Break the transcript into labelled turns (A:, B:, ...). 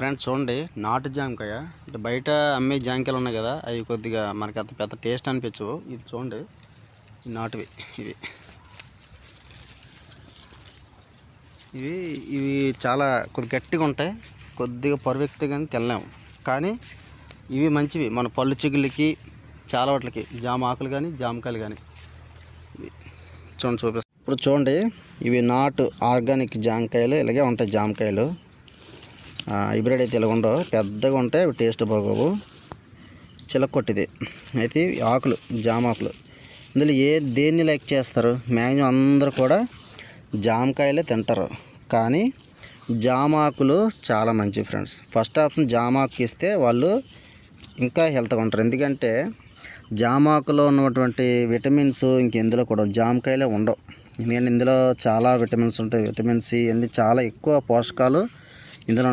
A: Friends చూడండి. నాటు జామకాయ. అంటే బయట అమ్మే జామకాయలు ఉన్నాయి కదా అవి కొద్దిగా మనకి అంత పెద్ద టేస్ట్ అనిపించవు. ఇది చూడండి. నాటువి ఇవి. ఇవి ఇవి చాలా కొద్ది గట్టిగా ఉంటాయి. కొద్దిగా పరువెక్కితే కానీ తినలేము కానీ ఇవి మంచివి. మన పళ్ళు చిగుళ్ళకి చాలా వాటికి జామ ఆకులు కానీ జామకాయలు కానీ ఇవి. చూడండి చూపిస్తాను ఇప్పుడు చూడండి. ఇవి నాటు ఆర్గానిక్ జామకాయలు ఇలాగే ఉంటాయి జామకాయలు. హైబ్రిడ్ అయితే ఇలా ఉండవు పెద్దగా ఉంటాయి అవి టేస్ట్ బాగోవు. చిలకొట్టిది అయితే ఆకులు జామ ఆకులు. ఇందులో ఏ దేన్ని లైక్ చేస్తారు? మ్యాక్సిమం అందరూ కూడా జామకాయలే తింటారు. కానీ జామాకులు చాలా మంచి ఫ్రెండ్స్. ఫస్ట్ ఆప్షన్ జామాకు ఇస్తే వాళ్ళు ఇంకా హెల్త్గా ఉంటారు. ఎందుకంటే జామాకులో ఉన్నటువంటి విటమిన్స్ ఇంకెందులో కూడా జామకాయలే ఉండవు. ఎందుకంటే ఇందులో చాలా విటమిన్స్ ఉంటాయి. విటమిన్ సి అన్ని చాలా ఎక్కువ పోషకాలు ఇందులో